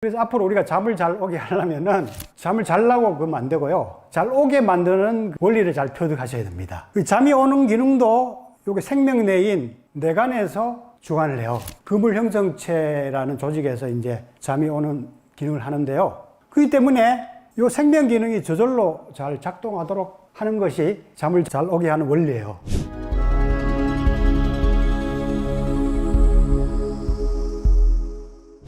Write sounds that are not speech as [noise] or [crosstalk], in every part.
그래서 앞으로 우리가 잠을 잘 오게 하려면은 잠을 잘라고 그러면 안 되고요. 잘 오게 만드는 원리를 잘 터득하셔야 됩니다. 그 잠이 오는 기능도 요게 생명 내인 뇌간에서 주관을 해요. 그물 형성체라는 조직에서 이제 잠이 오는 기능을 하는데요. 그렇기 때문에 요 생명 기능이 저절로 잘 작동하도록 하는 것이 잠을 잘 오게 하는 원리예요.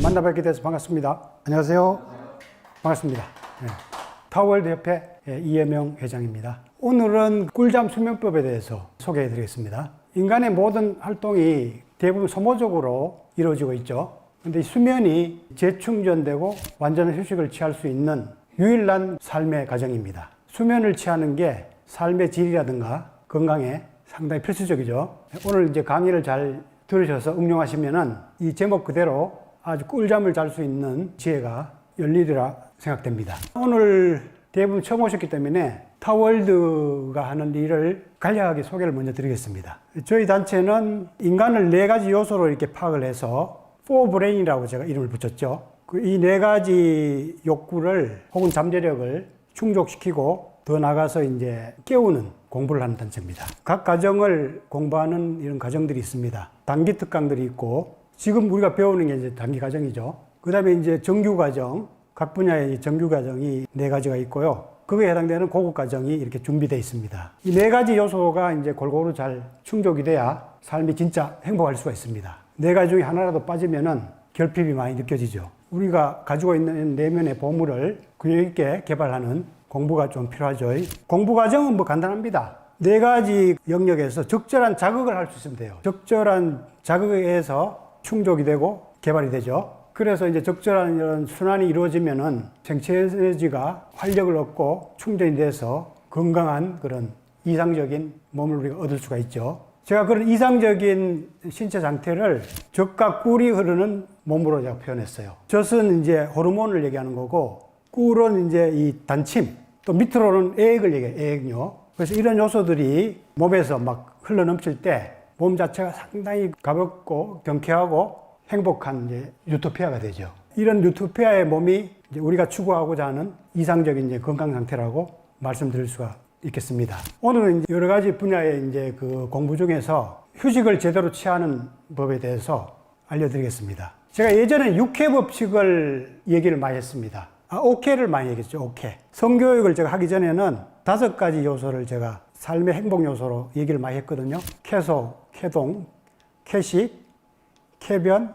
만나 뵙게 돼서 반갑습니다. 안녕하세요. 반갑습니다. 네. 타월드 협회 이혜명 회장입니다. 오늘은 꿀잠 수면법에 대해서 소개해 드리겠습니다. 인간의 모든 활동이 대부분 소모적으로 이루어지고 있죠. 근데 이 수면이 재충전되고 완전한 휴식을 취할 수 있는 유일한 삶의 과정입니다. 수면을 취하는 게 삶의 질이라든가 건강에 상당히 필수적이죠. 오늘 이제 강의를 잘 들으셔서 응용하시면은 이 제목 그대로 아주 꿀잠을 잘 수 있는 지혜가 열리리라 생각됩니다. 오늘 대부분 처음 오셨기 때문에 타월드가 하는 일을 간략하게 소개를 먼저 드리겠습니다. 저희 단체는 인간을 네 가지 요소로 이렇게 파악을 해서 포브레인이라고 제가 이름을 붙였죠. 그이네 가지 욕구를 혹은 잠재력을 충족시키고 더 나가서 이제 깨우는 공부를 하는 단체입니다. 각 과정을 공부하는 이런 과정들이 있습니다. 단기 특강들이 있고 지금 우리가 배우는 게 이제 단기 과정이죠. 그 다음에 이제 정규 과정, 각 분야의 정규 과정이 네 가지가 있고요. 그거에 해당되는 고급 과정이 이렇게 준비되어 있습니다. 이 네 가지 요소가 이제 골고루 잘 충족이 돼야 삶이 진짜 행복할 수가 있습니다. 네 가지 중에 하나라도 빠지면은 결핍이 많이 느껴지죠. 우리가 가지고 있는 내면의 보물을 균형 있게 개발하는 공부가 좀 필요하죠. 공부 과정은 뭐 간단합니다. 네 가지 영역에서 적절한 자극을 할 수 있으면 돼요. 적절한 자극에 의해서 충족이 되고 개발이 되죠. 그래서 이제 적절한 이런 순환이 이루어지면은 생체 에너지가 활력을 얻고 충전이 돼서 건강한 그런 이상적인 몸을 우리가 얻을 수가 있죠. 제가 그런 이상적인 신체 상태를 젖과 꿀이 흐르는 몸으로 제가 표현했어요. 젖은 이제 호르몬을 얘기하는 거고 꿀은 이제 이 단침 또 밑으로는 애액을 얘기해요. 애액요. 그래서 이런 요소들이 몸에서 막 흘러 넘칠 때 몸 자체가 상당히 가볍고 경쾌하고 행복한 이제 유토피아가 되죠. 이런 유토피아의 몸이 우리가 추구하고자 하는 이상적인 이제 건강 상태라고 말씀드릴 수가 있겠습니다. 오늘은 여러 가지 분야의 이제 그 공부 중에서 휴식을 제대로 취하는 법에 대해서 알려드리겠습니다. 제가 예전에 육회 법칙을 얘기를 많이 했습니다. 아, 오케를 많이 얘기했죠. 오케. 성교육을 제가 하기 전에는 다섯 가지 요소를 제가 삶의 행복 요소로 얘기를 많이 했거든요. 캐소, 캐동, 캐식, 캐변,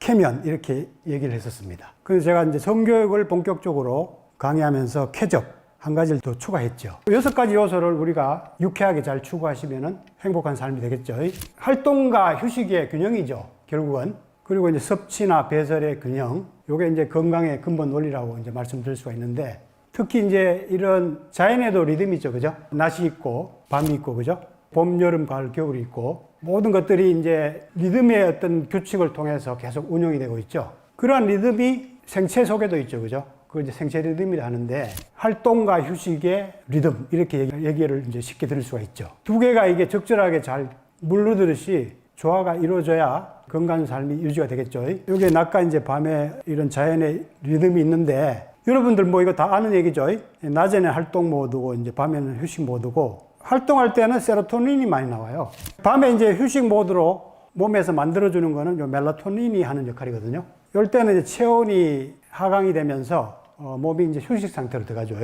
캐면 이렇게 얘기를 했었습니다. 그래서 제가 이제 성교육을 본격적으로 강의하면서 쾌적 한 가지를 더 추가했죠. 여섯 가지 요소를 우리가 유쾌하게 잘 추구하시면 행복한 삶이 되겠죠. 활동과 휴식의 균형이죠. 결국은. 그리고 이제 섭취나 배설의 균형. 요게 이제 건강의 근본 원리라고 이제 말씀드릴 수가 있는데 특히 이제 이런 자연에도 리듬이 있죠. 그죠? 낮이 있고 밤이 있고 그죠? 봄, 여름, 가을, 겨울이 있고 모든 것들이 이제 리듬의 어떤 규칙을 통해서 계속 운영이 되고 있죠. 그러한 리듬이 생체 속에도 있죠. 그죠? 그걸 이제 생체 리듬이라 하는데 활동과 휴식의 리듬 이렇게 얘기- 얘기를 이제 쉽게 들을 수가 있죠. 두 개가 이게 적절하게 잘 물르듯이 조화가 이루어져야 건강한 삶이 유지가 되겠죠. 여기에 낮과 이제 밤에 이런 자연의 리듬이 있는데 여러분들 뭐 이거 다 아는 얘기죠. 낮에는 활동 모드고 이제 밤에는 휴식 모드고 활동할 때는 세로토닌이 많이 나와요. 밤에 이제 휴식 모드로 몸에서 만들어주는 거는 요 멜라토닌이 하는 역할이거든요. 이럴 때는 이제 체온이 하강이 되면서 어, 몸이 이제 휴식 상태로 들어가죠.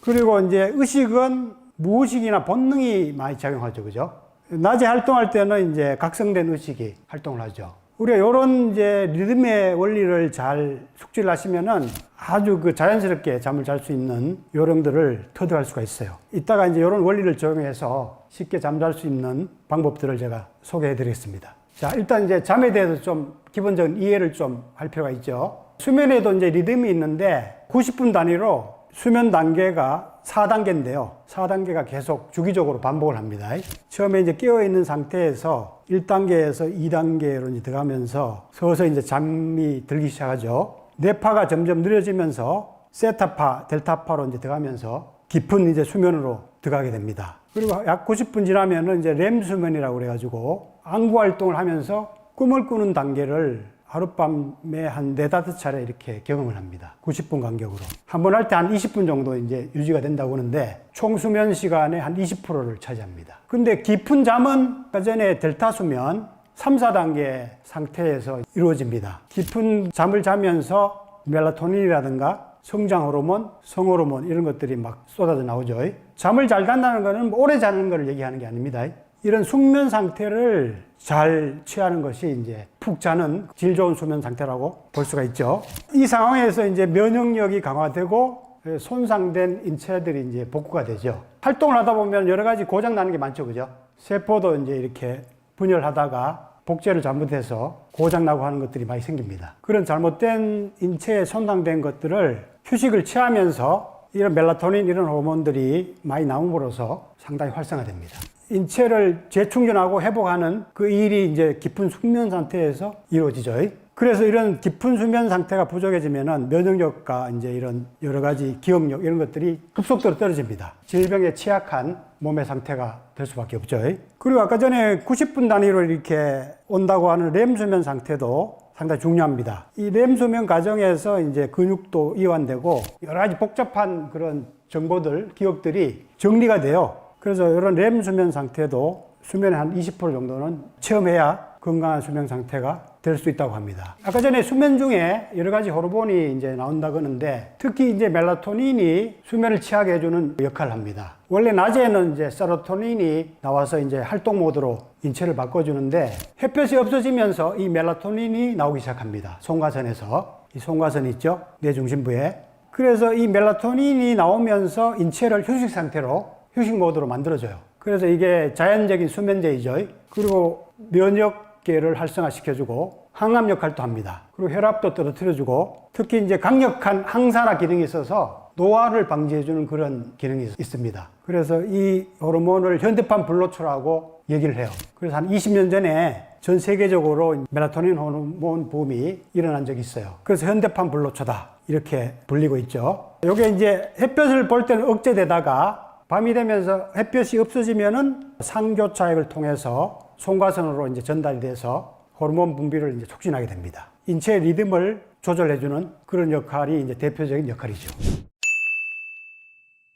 그리고 이제 의식은 무의식이나 본능이 많이 작용하죠. 그죠? 낮에 활동할 때는 이제 각성된 의식이 활동을 하죠. 우리가 이런 이제 리듬의 원리를 잘 숙지를 하시면은 아주 그 자연스럽게 잠을 잘 수 있는 요령들을 터득할 수가 있어요. 이따가 이제 이런 원리를 적용해서 쉽게 잠잘 수 있는 방법들을 제가 소개해 드리겠습니다. 자, 일단 이제 잠에 대해서 좀 기본적인 이해를 좀 할 필요가 있죠. 수면에도 이제 리듬이 있는데 90분 단위로 수면 단계가 4단계인데요. 4단계가 계속 주기적으로 반복을 합니다. 처음에 이제 깨어 있는 상태에서 1단계에서 2단계로 이제 들어가면서 서서히 이제 잠이 들기 시작하죠. 뇌파가 점점 느려지면서 세타파, 델타파로 이제 들어가면서 깊은 이제 수면으로 들어가게 됩니다. 그리고 약 90분 지나면은 이제 렘 수면이라고 그래가지고 안구 활동을 하면서 꿈을 꾸는 단계를 하룻밤에 한 네다섯 차례 이렇게 경험을 합니다. 90분 간격으로. 한 번 할 때 한 20분 정도 이제 유지가 된다고 하는데 총 수면 시간의 한 20%를 차지합니다. 근데 깊은 잠은 아까 전에 델타 수면 3, 4단계 상태에서 이루어집니다. 깊은 잠을 자면서 멜라토닌이라든가 성장 호르몬, 성 호르몬 이런 것들이 막 쏟아져 나오죠. 잠을 잘 잔다는 것은 오래 자는 것을 얘기하는 게 아닙니다. 이런 숙면 상태를 잘 취하는 것이 이제 푹 자는 질 좋은 수면 상태라고 볼 수가 있죠. 이 상황에서 이제 면역력이 강화되고 손상된 인체들이 이제 복구가 되죠. 활동을 하다 보면 여러 가지 고장 나는 게 많죠. 그죠? 세포도 이제 이렇게 분열하다가 복제를 잘못해서 고장 나고 하는 것들이 많이 생깁니다. 그런 잘못된 인체에 손상된 것들을 휴식을 취하면서 이런 멜라토닌 이런 호르몬들이 많이 나옴으로써 상당히 활성화됩니다. 인체를 재충전하고 회복하는 그 일이 이제 깊은 숙면 상태에서 이루어지죠. 그래서 이런 깊은 수면 상태가 부족해지면은 면역력과 이제 이런 여러 가지 기억력 이런 것들이 급속도로 떨어집니다. 질병에 취약한 몸의 상태가 될 수밖에 없죠. 그리고 아까 전에 90분 단위로 이렇게 온다고 하는 렘 수면 상태도 상당히 중요합니다. 이렘 수면 과정에서 이제 근육도 이완되고 여러 가지 복잡한 그런 정보들, 기억들이 정리가 돼요. 그래서 이런 렘 수면 상태도 수면의 한 20% 정도는 체험해야 건강한 수면 상태가 될 수 있다고 합니다. 아까 전에 수면 중에 여러 가지 호르몬이 이제 나온다고 하는데 특히 이제 멜라토닌이 수면을 취하게 해주는 역할을 합니다. 원래 낮에는 이제 세로토닌이 나와서 이제 활동 모드로 인체를 바꿔주는데 햇볕이 없어지면서 이 멜라토닌이 나오기 시작합니다. 송가선에서 이 송가선 있죠? 뇌 중심부에. 그래서 이 멜라토닌이 나오면서 인체를 휴식 상태로 휴식 모드로 만들어줘요. 그래서 이게 자연적인 수면제이죠. 그리고 면역 계를 활성화시켜주고 항암 역할도 합니다. 그리고 혈압도 떨어뜨려주고 특히 이제 강력한 항산화 기능이 있어서 노화를 방지해주는 그런 기능이 있습니다. 그래서 이 호르몬을 현대판 불로초라고 얘기를 해요. 그래서 한 20년 전에 전 세계적으로 멜라토닌 호르몬 붐이 일어난 적이 있어요. 그래서 현대판 불로초다. 이렇게 불리고 있죠. 이게 이제 햇볕을 볼 때는 억제되다가 밤이 되면서 햇볕이 없어지면은 상교차액을 통해서 송가선으로 이제 전달이 돼서 호르몬 분비를 이제 촉진하게 됩니다. 인체의 리듬을 조절해주는 그런 역할이 이제 대표적인 역할이죠.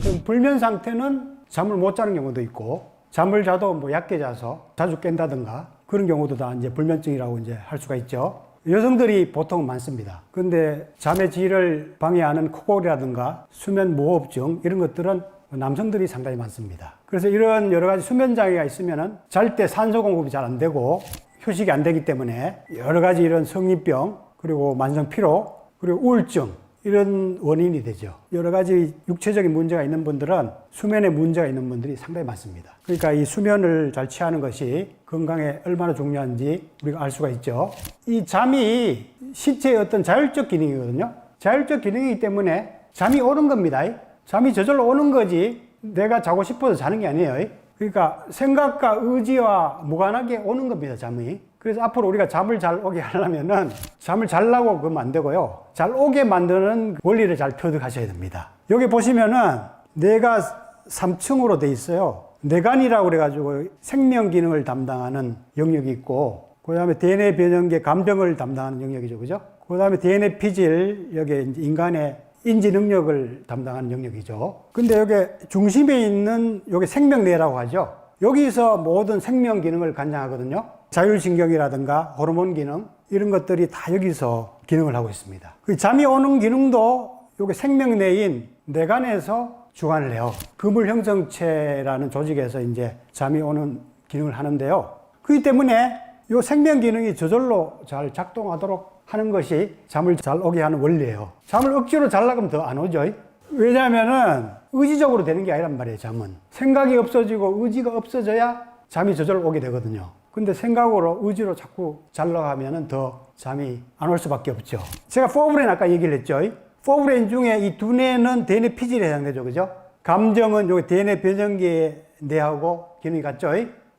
그럼 불면 상태는 잠을 못 자는 경우도 있고 잠을 자도 뭐 얕게 자서 자주 깬다든가 그런 경우도 다 이제 불면증이라고 이제 할 수가 있죠. 여성들이 보통 많습니다. 근데 잠의 질을 방해하는 코골이라든가 수면 무호흡증 이런 것들은 남성들이 상당히 많습니다. 그래서 이런 여러 가지 수면 장애가 있으면은 잘 때 산소 공급이 잘 안 되고 휴식이 안 되기 때문에 여러 가지 이런 성인병 그리고 만성 피로 그리고 우울증 이런 원인이 되죠. 여러 가지 육체적인 문제가 있는 분들은 수면에 문제가 있는 분들이 상당히 많습니다. 그러니까 이 수면을 잘 취하는 것이 건강에 얼마나 중요한지 우리가 알 수가 있죠. 이 잠이 신체의 어떤 자율적 기능이거든요. 자율적 기능이기 때문에 잠이 오는 겁니다. 잠이 저절로 오는 거지 내가 자고 싶어서 자는 게 아니에요. 그러니까 생각과 의지와 무관하게 오는 겁니다, 잠이. 그래서 앞으로 우리가 잠을 잘 오게 [laughs] 하려면은 잠을 잘라고 그러면 안 되고요. 잘 오게 만드는 원리를 잘 터득하셔야 됩니다. 여기 보시면은 뇌가 3층으로 돼 있어요. 뇌간이라고 그래가지고 생명 기능을 담당하는 영역이 있고, 그 다음에 DNA 변형계 감정을 담당하는 영역이죠. 그죠? 그 다음에 DNA 피질, 여기 인간의 인지 능력을 담당하는 영역이죠. 근데 여기 중심에 있는 여기 생명뇌라고 하죠. 여기서 모든 생명 기능을 관장하거든요. 자율신경이라든가 호르몬 기능 이런 것들이 다 여기서 기능을 하고 있습니다. 그 잠이 오는 기능도 여기 생명뇌인 뇌간에서 주관을 해요. 그물 형성체라는 조직에서 이제 잠이 오는 기능을 하는데요. 그렇기 때문에 이 생명 기능이 저절로 잘 작동하도록 하는 것이 잠을 잘 오게 하는 원리예요. 잠을 억지로 잘라면 더 안 오죠. 왜냐하면은 의지적으로 되는 게 아니란 말이에요, 잠은. 생각이 없어지고 의지가 없어져야 잠이 저절로 오게 되거든요. 근데 생각으로 의지로 자꾸 잘라 하면은 더 잠이 안 올 수밖에 없죠. 제가 포브레인 아까 얘기를 했죠. 포브레인 중에 이 두뇌는 대뇌 피질에 해당되죠. 그죠? 감정은 여기 대뇌 변형계의 뇌하고 기능이 같죠.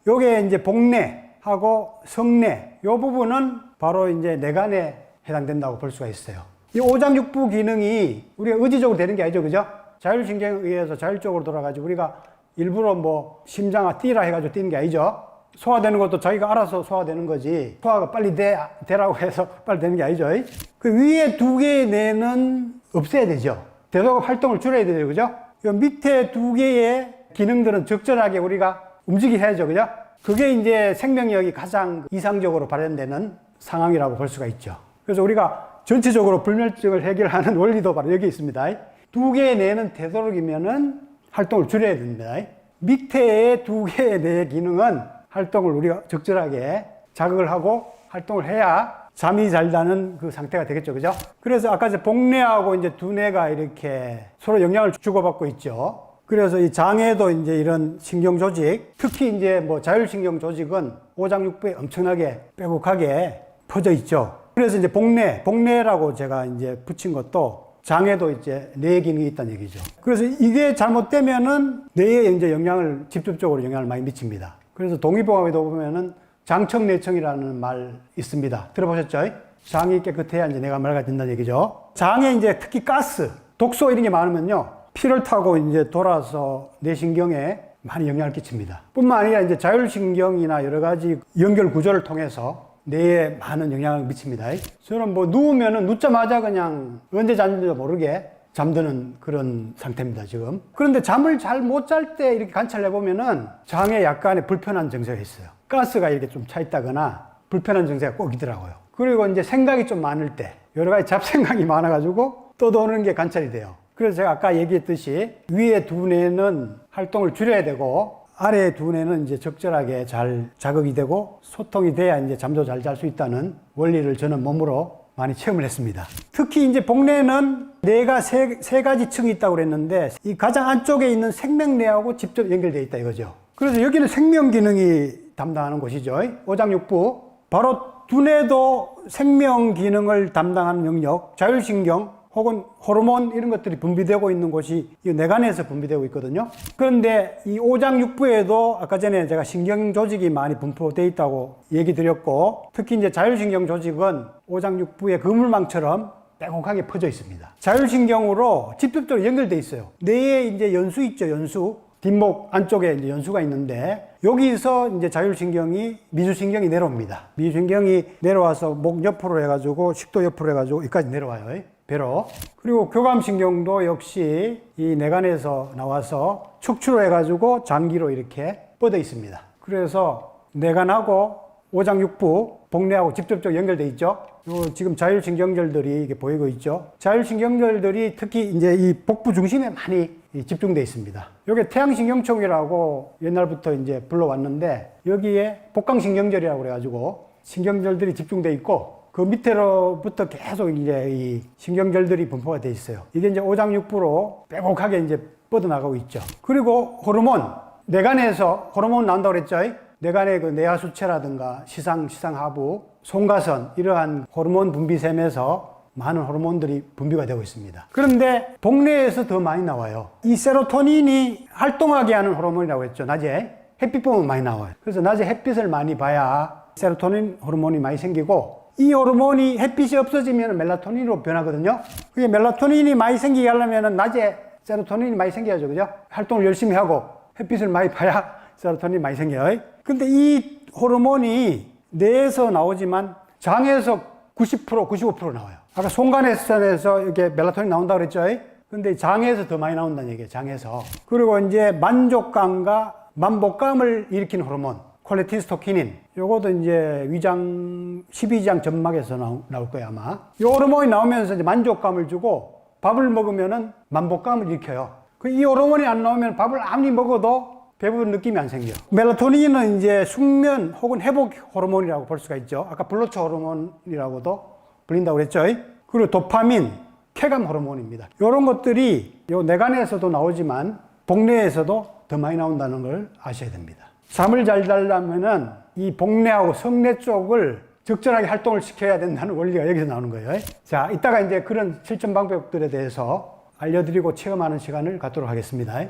요게 이제 복뇌하고 성뇌 요 부분은 바로 이제 뇌간에 해당된다고 볼 수가 있어요. 이 오장육부 기능이 우리가 의지적으로 되는 게 아니죠. 그죠? 자율신경에 의해서 자율적으로 돌아가지고 우리가 일부러 뭐 심장아 뛰라 해가지고 뛰는 게 아니죠. 소화되는 것도 자기가 알아서 소화되는 거지 소화가 빨리 돼, 되라고 해서 [laughs] 빨리 되는 게 아니죠. 그 위에 두 개의 뇌는 없애야 되죠. 대소각 활동을 줄여야 되죠. 그죠? 이 밑에 두 개의 기능들은 적절하게 우리가 움직이게 해야죠. 그죠? 그게 이제 생명력이 가장 이상적으로 발현되는 상황이라고 볼 수가 있죠. 그래서 우리가 전체적으로 불면증을 해결하는 [laughs] 원리도 바로 여기 있습니다. 두 개의 뇌는 되도록이면은 활동을 줄여야 됩니다. 밑에 두 개의 뇌 기능은 활동을 우리가 적절하게 자극을 하고 활동을 해야 잠이 잘 자는 그 상태가 되겠죠. 그죠? 그래서 아까 이제 복뇌하고 이제 두뇌가 이렇게 서로 영향을 주고받고 있죠. 그래서 이 장에도 이제 이런 신경 조직, 특히 이제 뭐 자율신경 조직은 오장육부에 엄청나게 빼곡하게 퍼져 있죠. 그래서 이제 복뇌, 복뇌라고 제가 이제 붙인 것도 장에도 이제 뇌 기능이 있다는 얘기죠. 그래서 이게 잘못되면은 뇌에 이제 영향을 직접적으로 영향을 많이 미칩니다. 그래서 동의보감에도 보면은 장청내청이라는 말 있습니다. 들어보셨죠? 장이 깨끗해야 이제 내가 맑아진다는 얘기죠. 장에 이제 특히 가스, 독소 이런 게 많으면요. 피를 타고 이제 돌아서 뇌 신경에 많이 영향을 끼칩니다. 뿐만 아니라 이제 자율신경이나 여러 가지 연결 구조를 통해서 뇌에 많은 영향을 미칩니다. 저는 뭐 누우면은 눕자마자 그냥 언제 잤는지도 모르게 잠드는 그런 상태입니다, 지금. 그런데 잠을 잘 못 잘 때 이렇게 관찰해 보면은 장에 약간의 불편한 증세가 있어요. 가스가 이렇게 좀 차 있다거나 불편한 증세가 꼭 있더라고요. 그리고 이제 생각이 좀 많을 때 여러 가지 잡생각이 [laughs] 많아가지고 떠도는 게 관찰이 돼요. 그래서 제가 아까 얘기했듯이 위에 두 뇌는 활동을 줄여야 되고 아래 두 뇌는 이제 적절하게 잘 자극이 되고 소통이 돼야 이제 잠도 잘 잘 수 있다는 원리를 저는 몸으로 많이 체험을 했습니다. 특히 이제 복뇌는 뇌가 세, 세 가지 층이 있다고 그랬는데 이 가장 안쪽에 있는 생명뇌하고 직접 연결되어 있다 이거죠. 그래서 여기는 생명 기능이 담당하는 곳이죠. 오장육부. 바로 두뇌도 생명 기능을 담당하는 영역, 자율신경 혹은 호르몬 이런 것들이 분비되고 있는 곳이 이 뇌간에서 분비되고 있거든요. 그런데 이 오장육부에도 아까 전에 제가 신경 조직이 많이 분포되어 있다고 얘기 드렸고 특히 이제 자율신경 조직은 오장육부의 그물망처럼 빼곡하게 퍼져 있습니다. 자율신경으로 직접적으로 연결돼 있어요. 뇌에 이제 연수 있죠, 연수. 뒷목 안쪽에 이제 연수가 있는데 여기서 이제 자율신경이 미주신경이 내려옵니다. 미주신경이 내려와서 목 옆으로 해가지고 식도 옆으로 해가지고 여기까지 내려와요. 배로. 그리고 교감신경도 역시 이 뇌간에서 나와서 척추로 해가지고 장기로 이렇게 뻗어 있습니다. 그래서 뇌간하고 오장육부, 복뇌하고 직접적으로 연결돼 있죠. 요 지금 자율신경절들이 이게 보이고 있죠. 자율신경절들이 특히 이제 이 복부 중심에 많이 집중돼 있습니다. 이게 태양신경총이라고 옛날부터 이제 불러왔는데 여기에 복강신경절이라고 그래가지고 신경절들이 집중돼 있고 그 밑으로부터 계속 이제 이 신경절들이 분포가 돼 있어요. 이게 이제 오장육부로 빼곡하게 이제 뻗어나가고 있죠. 그리고 호르몬, 뇌간에서 호르몬 나온다고 그랬죠. 뇌간의 그 뇌하수체라든가 시상, 시상하부, 송가선 이러한 호르몬 분비샘에서 많은 호르몬들이 분비가 되고 있습니다. 그런데 복뇌에서 더 많이 나와요. 이 세로토닌이 활동하게 하는 호르몬이라고 했죠. 낮에 햇빛 보면 많이 나와요. 그래서 낮에 햇빛을 많이 봐야 세로토닌 호르몬이 많이 생기고 이 호르몬이 햇빛이 없어지면 멜라토닌으로 변하거든요. 그게 멜라토닌이 많이 생기게 하려면 낮에 세로토닌이 많이 생겨야죠. 그죠? 활동을 열심히 하고 햇빛을 많이 봐야 [laughs] 세로토닌이 많이 생겨요. 근데 이 호르몬이 뇌에서 나오지만 장에서 90% 95% 나와요. 아까 송간에서 이렇게 멜라토닌 나온다고 그랬죠. 근데 장에서 더 많이 나온다는 얘기예요. 장에서. 그리고 이제 만족감과 만복감을 일으키는 호르몬. 콜레티스토키닌. 요것도 이제 위장 12장 점막에서 나올 거예요, 아마. 이 호르몬이 나오면서 이제 만족감을 주고 밥을 먹으면은 만복감을 일으켜요. 그 이 호르몬이 안 나오면 밥을 아무리 먹어도 배부른 느낌이 안 생겨. 멜라토닌은 이제 숙면 혹은 회복 호르몬이라고 볼 수가 있죠. 아까 블루초 호르몬이라고도 불린다고 그랬죠. 그리고 도파민, 쾌감 호르몬입니다. 이런 것들이 요 뇌간에서도 나오지만 복뇌에서도 더 많이 나온다는 걸 아셔야 됩니다. 잠을 잘 자려면은 이 복뇌하고 성뇌 쪽을 적절하게 활동을 시켜야 된다는 원리가 여기서 나오는 거예요. 자, 이따가 이제 그런 실천 방법들에 대해서 알려드리고 체험하는 시간을 갖도록 하겠습니다.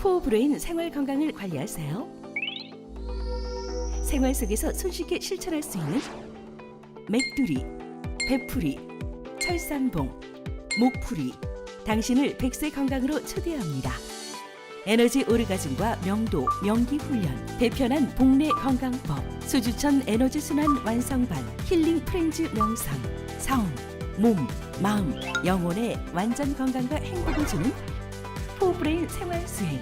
포브레인 생활 건강을 관리하세요. 생활 속에서 손쉽게 실천할 수 있는 맥두리, 배풀이, 철산봉, 목풀이, 당신을 백세 건강으로 초대합니다. 에너지 오르가즘과 명도, 명기 훈련, 배편한 복내 건강법, 수주천 에너지 순환 완성반, 힐링 프렌즈 명상, 성, 몸, 마음, 영혼의 완전 건강과 행복을 주는 포브레인 생활 수행.